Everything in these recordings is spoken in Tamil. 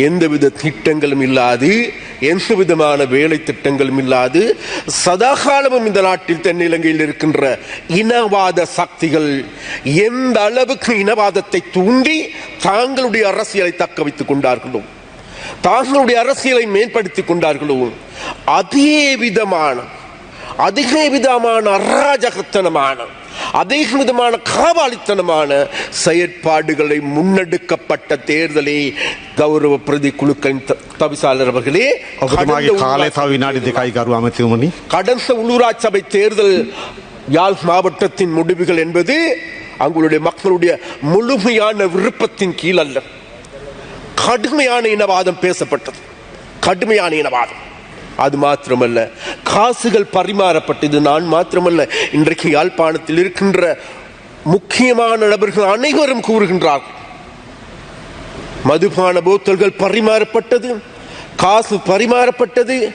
எந்தவித திட்டங்களும் இல்லாது எந்த விதமான வேலை திட்டங்களும் இல்லாது சதாகாலமும் இந்த நாட்டில் தென்னிலங்கையில் இருக்கின்ற இனவாத சக்திகள் எந்த அளவுக்கு இனவாதத்தை தூண்டி தாங்களுடைய அரசியலை தக்க வைத்துக் கொண்டார்களோ தாங்களுடைய அரசியலை மேம்படுத்திக் கொண்டார்களோ அதே விதமான அதிக விதமான அராஜகத்தனமான விதமான காவாலித்தனமான செயற்பாடுகளை முன்னெடுக்கப்பட்ட தேர்தலை கௌரவ பிரதி குழுக்களின் தவிசாளர் அவர்களே கடந்த உள்ளூராட்சபை தேர்தல் யாழ் மாவட்டத்தின் முடிவுகள் என்பது அவங்களுடைய மக்களுடைய முழுமையான விருப்பத்தின் கீழ் அல்ல. கடுமையான இனவாதம் பேசப்பட்டது. கடுமையான இனவாதம். அது மாத்திரமல்ல. காசுகள் பரிமாறப்பட்டது நான் மாத்திரமல்ல. இன்றைக்கு யாழ்ப்பாணத்தில் இருக்கின்ற முக்கியமான நபர்கள் அனைவரும் கூறுகின்றார்கள் மதுபான போத்தல்கள் பரிமாறப்பட்டது காசு பரிமாறப்பட்டது.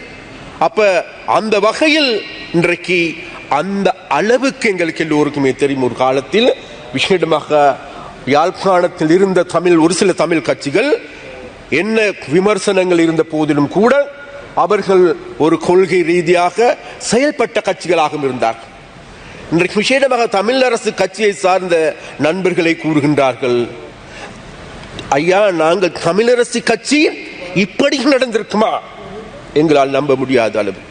அப்ப அந்த வகையில் இன்றைக்கு அந்த அளவுக்கு எங்களுக்கு எல்லோருக்குமே தெரியும். ஒரு காலத்தில் விசேடமாக யாழ்ப்பாணத்தில் இருந்த தமிழ் ஒரு சில தமிழ் கட்சிகள் என்ன விமர்சனங்கள் இருந்த போதிலும் கூட அவர்கள் ஒரு கொள்கை ரீதியாக செயல்பட்ட கட்சிகளாகவும் இருந்தார்கள். இன்றைக்கு விசேடமாக தமிழ் அரசு கட்சியை சார்ந்த நண்பர்களை கூறுகின்றார்கள். ஐயா நாங்கள் தமிழரசு கட்சி இப்படி நடந்திருக்குமா? எங்களால் நம்ப முடியாத அளவு.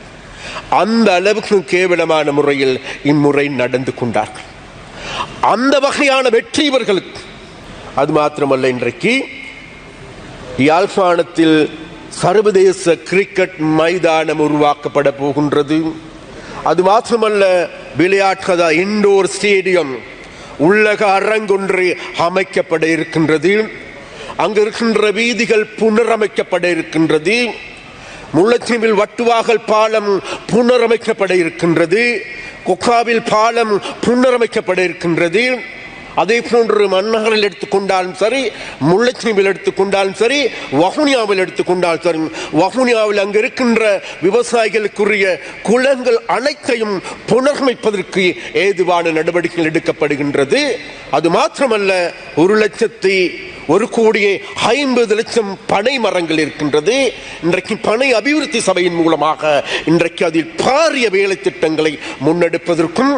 அந்த அளவுக்கு கேவலமான முறையில் இம்முறை நடந்து கொண்டார்கள். அந்த வகையான வெற்றி இவர்களுக்கு. அது மாத்திரமல்ல இன்றைக்கு யாழ்ப்பாணத்தில் சர்வதேச கிரிக்கெட் மைதானம் உருவாக்கப்பட போகின்றது. அது மாத்திரமல்ல விளையாட்டு இண்டோர் ஸ்டேடியம் உள்ளக அரங்கொன்று அமைக்கப்பட இருக்கின்றது. அங்கு இருக்கின்ற வீதிகள் புனரமைக்கப்பட இருக்கின்றது. முல்லைத்தீவில் வட்டுவாகல் பாலம் புனரமைக்கப்பட இருக்கின்றது. கொக்காவில் பாலம் புனரமைக்கப்பட இருக்கின்றது. அதே போன்று மன்னகரில் எடுத்துக்கொண்டாலும் சரி முல்லைத்தீவில் எடுத்துக்கொண்டாலும் சரி வவுனியாவில் எடுத்துக்கொண்டாலும் சரி வவுனியாவில் அங்கு இருக்கின்ற விவசாயிகளுக்குரிய குளங்கள் அனைத்தையும் புனரமைப்பதற்கு ஏதுவான நடவடிக்கைகள் எடுக்கப்படுகின்றது. அது மாத்திரமல்ல ஒரு லட்சத்தி ஒரு கோடியே ஐம்பது லட்சம் பனை மரங்கள் இருக்கின்றது. இன்றைக்கு பனை அபிவிருத்தி சபையின் மூலமாக இன்றைக்கு அதில் பாரிய வேலை திட்டங்களை முன்னெடுப்பதற்கும்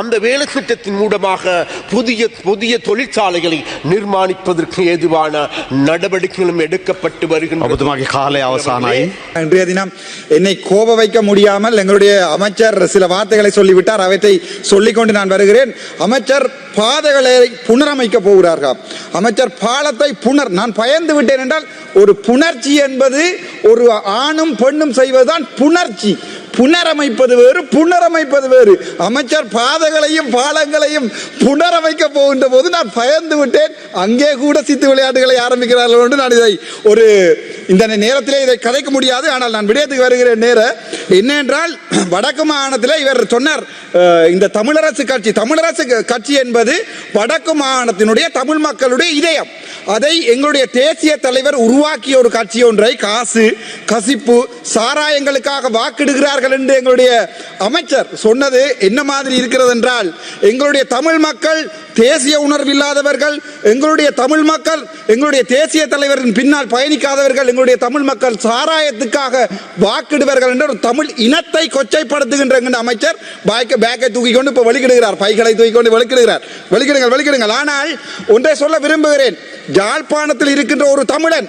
அந்த வேலை திட்டத்தின் மூலமாக புதிய புதிய தொழிற்சாலைகளை நிர்மாணிப்பதற்கு ஏதுவான நடவடிக்கைகளும் எடுக்கப்பட்டு வருகின்றன. காலை அவசானாய். இன்றைய தினம் என்னை கோப வைக்க முடியாமல் எங்களுடைய அமைச்சர் சில வார்த்தைகளை சொல்லிவிட்டார். அவற்றை சொல்லிக்கொண்டு நான் வருகிறேன். அமைச்சர் பாதைகளை புனரமைக்க போகிறார்கள்? அமைச்சர் பாலத்தை புனர் நான் பயந்து விட்டேன் என்றால் ஒரு புணர்ச்சி என்பது ஒரு ஆணும் பெண்ணும் செய்வதுதான் புணர்ச்சி. புனரமைப்பது வேறு புனரமைப்பது வேறு. அமைச்சர் பாதைகளையும் பாலங்களையும் புனரமைக்க போகின்ற போது நான் பயந்து விட்டேன். அங்கே கூட சித்து விளையாட்டுகளை ஆரம்பிக்கிறார்கள் என்று நான் இதை ஒரு இந்த நேரத்திலே இதை கதைக்க முடியாது. ஆனால் நான் விடயத்துக்கு வருகிற நேரம் என்னென்றால் வடக்கு மாகாணத்தில் இவர் சொன்னார் இந்த தமிழரசு கட்சி தமிழரசு கட்சி என்பது வடக்கு மாகாணத்தினுடைய தமிழ் மக்களுடைய இதயம். அதை எங்களுடைய தேசிய தலைவர் உருவாக்கிய ஒரு கட்சி ஒன்றை காசு கசிப்பு சாராயங்களுக்காக வாக்கிடுகிறார்கள் என்று எங்களுடைய அமைச்சர் சொன்னது என்ன மாதிரி இருக்கிறது என்றால் எங்களுடைய தமிழ் மக்கள் தேசிய உணர்வு இல்லாதவர்கள் எங்களுடைய தமிழ் மக்கள் எங்களுடைய தேசிய தலைவரின் பின்னால் பயணிக்காதவர்கள் எங்களுடைய தமிழ் மக்கள் சாராயத்துக்காக வாக்கிடுவார்கள் என்ற ஒரு தமிழ் இனத்தை கொச்சைப்படுத்துகின்ற அமைச்சர் பேக்கை பேக்கை தூக்கி கொண்டு இப்போ வெளிக்கிடுகிறார் பைகளை தூக்கி கொண்டு வெளிக்கிடுகிறார். வெளிக்கிடுங்கள் வெளிக்கிடுங்கள். ஆனால் ஒன்றை சொல்ல விரும்புகிறேன். யாழ்ப்பாணத்தில் இருக்கின்ற ஒரு தமிழன்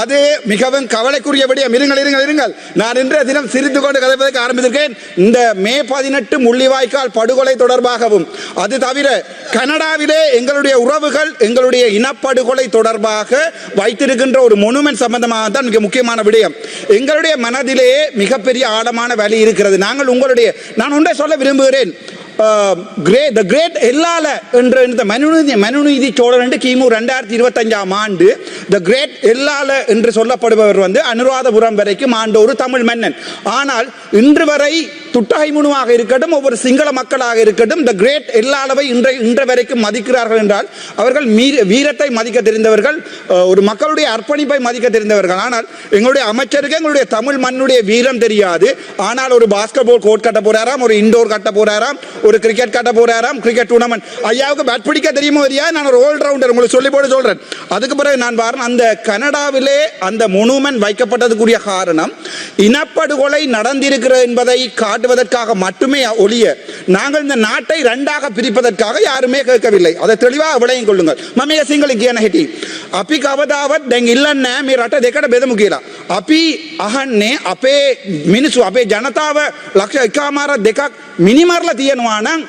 அது மிகவும் கவலைக்குரிய இருங்கள் இருங்கள் இருங்கள். நான் இன்றைய தினம் சிரித்து கொண்டு கதைப்பதற்கு ஆரம்பித்திருக்கேன். இந்த மே பதினெட்டு முள்ளிவாய்க்கால் படுகொலை தொடர்பாகவும் அது தவிர கனடாவிலே எங்களுடைய உறவுகள் எங்களுடைய இனப்படுகொலை தொடர்பாக வைத்திருக்கின்ற ஒரு மொனுமெண்ட் சம்பந்தமாக தான் மிக முக்கியமான விடயம். எங்களுடைய மனதிலேயே மிகப்பெரிய ஆழமான வலி இருக்கிறது. நாங்கள் உங்களுடைய நான் ஒன்றை சொல்ல விரும்புகிறேன். கிரேட் த கிரேட் எல்லால என்ற இந்த மனுநீதி மனுநீதி சோழன் என்று கிமு ரெண்டாயிரத்தி இருபத்தஞ்சாம் ஆண்டு த கிரேட் எல்லால என்று சொல்லப்படுபவர் வந்து அனுராதபுரம் வரைக்கும் ஆண்ட ஒரு தமிழ் மன்னன். ஆனால் இன்று வரை துட்டாய்முனுவாக இருக்கட்டும் ஒவ்வொரு சிங்கள மக்களாக இருக்கட்டும் த கிரேட் எல்லா அளவை இன்றை இன்ற வரைக்கும் மதிக்கிறார்கள் என்றால் அவர்கள் மீர வீரத்தை மதிக்க தெரிந்தவர்கள் ஒரு மக்களுடைய அர்ப்பணிப்பை மதிக்க தெரிந்தவர்கள். ஆனால் எங்களுடைய அமைச்சருக்கு எங்களுடைய தமிழ் மண்ணுடைய வீரம் தெரியாது. ஆனால் ஒரு பாஸ்கெட் பால் கோர்ட் கட்ட போறாராம் ஒரு இண்டோர் கட்ட போறாராம் ஒரு கிரிக்கெட் கட்ட போறாராம் கிரிக்கெட் டூர்னமெண்ட் ஐயாவுக்கு பேட் பிடிக்க தெரியுமோ தெரியா நான் ஒரு ஆல்ரவுண்டர் உங்களுக்கு சொல்லி போட்டு சொல்றேன். அதுக்கு பிறகு நான் பாருங்க அந்த கனடாவிலே அந்த மொனுமெண்ட் வைக்கப்பட்டதுக்குரிய காரணம் இனப்படுகொலை நடந்திருக்கிறது என்பதை காட்டுவதற்காக மட்டுமே ஒழிய நாங்கள் இந்த நாட்டை ரெண்டாக பிரிப்பதற்காக யாருமே கேட்கவில்லை அதை தெளிவாக விளையும் கொள்ளுங்கள் මම සිංහල කියන හිටි. අපි කවදාවත් දැන් ඉල්ලන්න මේ රට දෙකට බෙදමු කියලා. අපි අහන්නේ අපේ මිනිස්සු අපේ ජනතාව ලක්ෂ එකමාර දෙකක් මිනිමරලා තියෙනවා නම්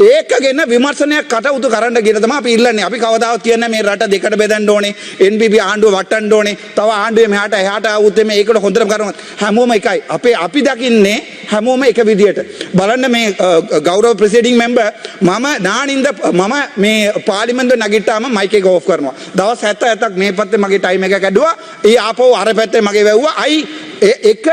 ඒකගෙන විමර්ශනයක් කටයුතු කරන්න කියන තමයි අපි ඉල්ලන්නේ. අපි කවදාවත් කියන්නේ මේ රට දෙකට බෙදන්න ඕනේ. NPP ආණ්ඩුව වටන්න ඕනේ. තව ආණ්ඩුවේ මෙහාට එහාට ආවොත් මේ ඒකට හොඳටම කරනවා. හැමෝම එකයි. අපේ අපි දකින්නේ හැමෝම එක විදියට. බලන්න මේ අ, ගෞරව ප්‍රසිඩිංಗ್ මෙම්බර් මම නානින්ද මම මේ පාලිමෙන්ද නගිට්ටාම මයික එක ඕෆ් කරනවා. දවස් 77ක් මේ පැත්තේ මගේ ටයිම් එක කැඩුවා. ඒ ආපහු අර පැත්තේ මගේ වැව්වා. අයි ඒ- එක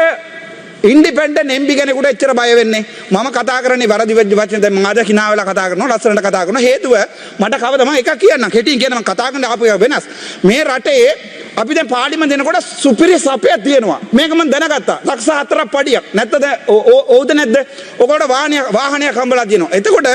ඉන්ඩිපෙන්ඩන් එම්පි කෙනෙකුට එච්චර බය වෙන්නේ මම කතා කරන්නේ වැරදි වෙච්ච වචන. දැන් මම අද hina වෙලා කතා කරනවා ලස්සනට කතා කරනවා. හේතුව මට කවදම එකක් කියන්න. කෙටියෙන් කියන මම කතා කරන ආපු එක වෙනස්. මේ රටේ අපි දැන් පාර්ලිමේන්ත දෙනකොට සුපිරි සපයක් තියෙනවා. මේක මම දැනගත්තා. ලක්ෂ හතරක් පඩියක්. නැත්තද ඕ- ඕ- ඕවද නැද්ද? ඔකට වාහනයක් වාහනයක් හම්බලා තියෙනවා. එතකොට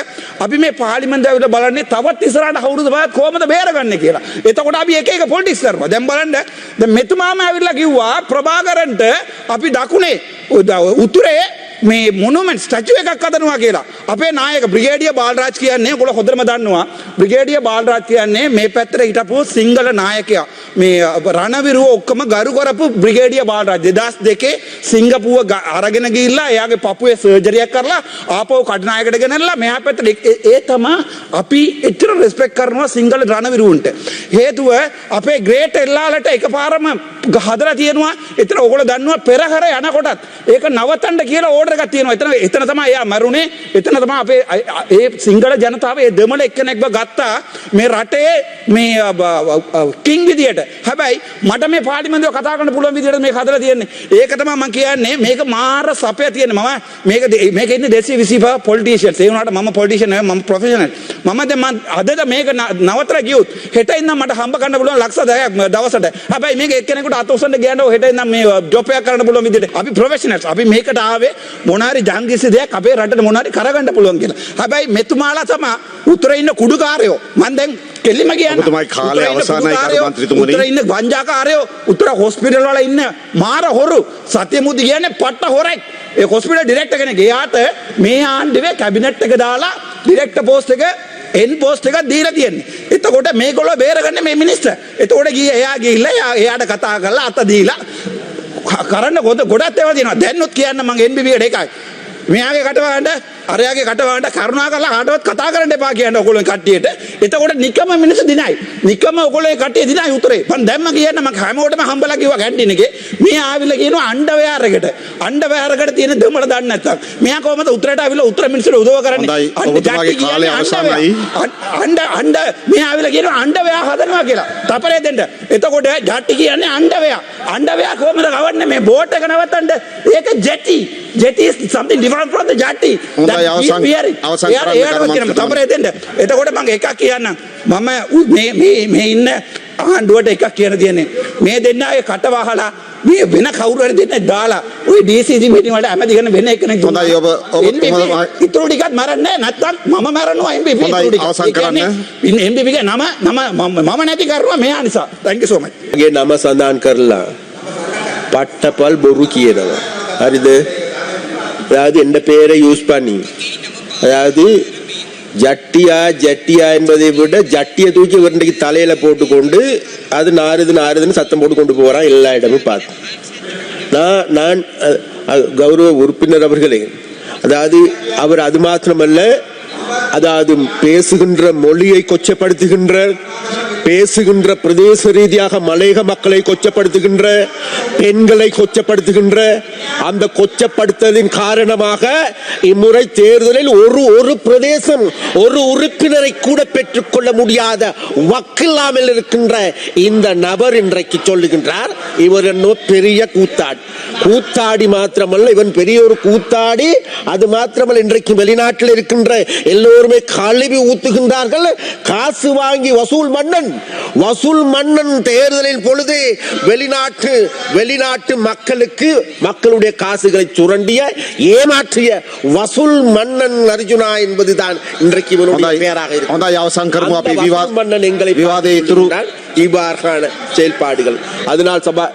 අපි මේ පාර්ලිමේන්තුව ඇවිල්ලා බලන්නේ තවත් ඉස්සරහට කවුරුද බලත් කොහමද බේරගන්නේ කියලා. එතකොට අපි එක එක පොලිටික්ස් කරනවා. දැන් බලන්න. දැන් මෙතුමාම ඇවිල්ලා කිව්වා ප්‍රභාකරන්ට අපි දකුණේ උද- උතුරේ මේ මොනුමෙන්ට් ස්ටැචු එකක් හදනවා කියලා. අපේ නායක බ්‍රිගේඩිය බාල්රාජ් කියන්නේ ඔයගොල්ලෝ හොඳටම දන්නවා. බ්‍රිගේඩිය බාල්රාජ් කියන්නේ මේ පැත්තට හිටපු සිංහල නායකයා. මේ රණවිරුව ඔක්කොම ගරු කරපු බ්‍රිගේඩිය බාල්රාජ් 2002 සිංගප්පූව ග- අරගෙන ගිහිල්ලා එයාගේ පපුවේ සර්ජරියක් කරලා ආපහු කඩනායකට ගෙනල්ලා මෙහා පැත්තට ඒ- ඒ- ඒ තමයි අපි එච්චර රෙස්පෙක්ට් කරනවා සිංහල රණවිරුවන්ට. හේතුව අපේ ග්‍රේට් එල්ලාලට එකපාරම ග- හදලා තියෙනවා. එතන ඔයගොල්ලෝ දන්නවා පෙරහැර යනකොටත් ඒක නවත්තන්න කියලා ඕඩර් එකක් තියෙනවා. එතන එතන තමයි එයා මරුනේ. එතන තමයි අපේ අ- අ- ඒ සිංහල ජනතාව ඒ දෙමළ එක්කෙනෙක්ව ගත්තා මේ රටේ මේ අ, බ- අ, කිං විදියට. හැබැයි මට මේ පාර්ලිමේන්තුව කතා කරන්න පුළුවන් විදියට මේක හදලා තියෙන්නේ. ඒක තමයි මම කියන්නේ මේක මාර සපය තියෙන මම මේක දේ- මේක ඉන්නේ 225 පොලිටිෂියන්ස්. ඒ වුණාට මම පොලිටිෂියන් නෙවෙයි මම ප්‍රොෆෙෂනල්. මම දැන් මම අදද මේක න- නවත්තලා ගියොත් හෙට ඉඳන් මට හම්බ කරන්න පුළුවන් ලක්ෂ 10ක් දවසට. හැබැයි මේක එක්කෙනෙකුට අත උස්සන්න ගියනෝ හෙට ඉඳන් මේ uh, ජොබ් එකක් කරන්න පුළුවන් විදිහට. අපි ප්‍රොෆෙෂනල්ස්. අපි මේකට ආවේ මොනාරි ජංගිසි දෙයක් අපේ රටට මොනාරි කරගන්න පුළුවන් කියලා. හැබැයි මෙතුමාලා තමයි උතුරේ ඉන්න කුඩුකාරයෝ. මම දැන් කෙලිම කියන්න. ඔබතුමායි කාලය කරු මන්ත්‍රීතුමනි. උතුරේ ඉන්න ගංජාකාරයෝ උතුර හොස්පිටල් වල ඉන්න මාර හොරු සත්‍යමුදි කියන්නේ පට්ට හොරෙක්. ඒ හොස්පිටල් ඩිරෙක්ටර් කෙනෙක් එයාට මේ ආණ්ඩුවේ කැබිනට් එක දාලා ඩිරෙක්ටර් පෝස්ට් එක එන් පෝස්ට් එකක් දීලා තියෙන්නේ. එතකොට මේගොල්ලෝ බේරගන්නේ මේ මිනිස්ටර්. එතකොට ගියේ එයා ගිහිල්ලා එයා- එයාට කතා කරලා අත දීලා කරන්න ගොඩ ගොඩක් ඒවා තියෙනවා. දැන්නුත් කියන්න මං NBB එකට එකයි. මෙයාගේ කටවහඬ අරයාගේ කටවහඬ කරුණා කරලා කාටවත් කතා කරන්න එපා කියන්න ඔයගොල්ලෝ කට්ටියට. එතකොට නිකම මිනිස්සු දිනයි. නිකම ඔයගොල්ලෝ කට්ටිය දිනයි උතරේ. මං දැම්ම කියන්න මං හැමෝටම හම්බලා කිව්වා කැන්ටින් එකේ. මේ ආවිල්ලා කියනවා අණ්ඩවැයර් එකට. අණ්ඩවැයර් එකට තියෙන දෙමළ දන්නේ නැත්තම්. මෙයා කොහමද උතරට ආවිල්ලා උතර මිනිස්සුන්ට උදව් කරන්නේ? ඔබතුමාගේ කාලය. අණ්ඩවැයර්. අණ්ඩ අණ්ඩ මේ ආවිල්ලා කියනවා අණ්ඩවැයර් හදනවා කියලා. තපරේ දෙන්න. එතකොට ජට්ටි කියන්නේ අණ්ඩවැයර්. අණ්ඩවැයර් කොහමද ගවන්නේ මේ බෝට් එක නවත්තන්න? ඒක ජෙටි. ජෙටි is something different from the jetty. හොඳයි, අවසන්- අවසන් කරන්න දෙන්න. එතකොට මම එකක් කියන්නම්. මම මේ මේ මේ ඉන්න ආණ්ඩුවට එකක් කියන තියෙන්නේ. මේ දෙන්නාගේ කට වහලා මේ වෙන කවුරු හරි දෙන්න දාලා ওই DCC මීටින් වලට ඇමති කරන වෙන දුන්නා. හොඳයි, ඔබ- ඔබ-. ඉතුරු ටිකත් මරන්නේ නැත්නම් මම මරනවා MPP හොඳයි, ඉතුරු ටික. අවසන් කරන්න. MPP ගේ නම නම මම නැති කරනවා මෙයා නිසා. thank you so much. මගේ නම සඳහන් කරලා පට්ටපල් බොරු කියනවා. හරිද? அதாவது எந்த பேரை யூஸ் பண்ணி. அதாவது ஜட்டியா ஜட்டியா என்பதை விட ஜட்டியை தூக்கி இன்றைக்கு தலையில போட்டுக்கொண்டு அது நாறுது நாறுதுன்னு சத்தம் போட்டு கொண்டு போறான் எல்லா இடமும் பார்த்து. நான் நான் கௌரவ உறுப்பினர் அவர்களே அதாவது அவர் அது மாத்திரமல்ல அதாவது பேசுகின்ற மொழியை கொச்சப்படுத்துகின்ற பேசுகின்ற பிரதேச ரீதியாக மலையக மக்களை கொச்சப்படுத்துகின்ற பெண்களை கொச்சப்படுத்துகின்ற அந்த கொச்சப்படுத்தலின் காரணமாக இம்முறை தேர்தலில் ஒரு ஒரு பிரதேசம் ஒரு உறுப்பினரை கூட பெற்றுக்கொள்ள முடியாத வக்கில்லாமல் இருக்கின்ற இந்த நபர் இன்றைக்கு சொல்லுகின்றார். இவர் என்ன பெரிய கூத்தாடி. கூத்தாடி மாத்திரமல்ல இவன் பெரிய ஒரு கூத்தாடி. அது மாத்திரமல்ல இன்றைக்கு வெளிநாட்டில் இருக்கின்ற எல்லோருமே கழுவி ஊத்துகின்றார்கள். காசு வாங்கி வசூல் மன்னன். வசூல் மன்னன் தேர்தலின் பொழுது வெளிநாட்டு வெளிநாட்டு மக்களுக்கு மக்களுடைய காசுகளை சுரண்டிய ஏமாற்றிய வசூல் மன்னன் அர்ஜுனா என்பதுதான் இன்றைக்கு இவனுடைய பெயராக இருக்கும் மன்னன் எங்களை விவாதை இவ்வாறான செயல்பாடுகள். அதனால் சபா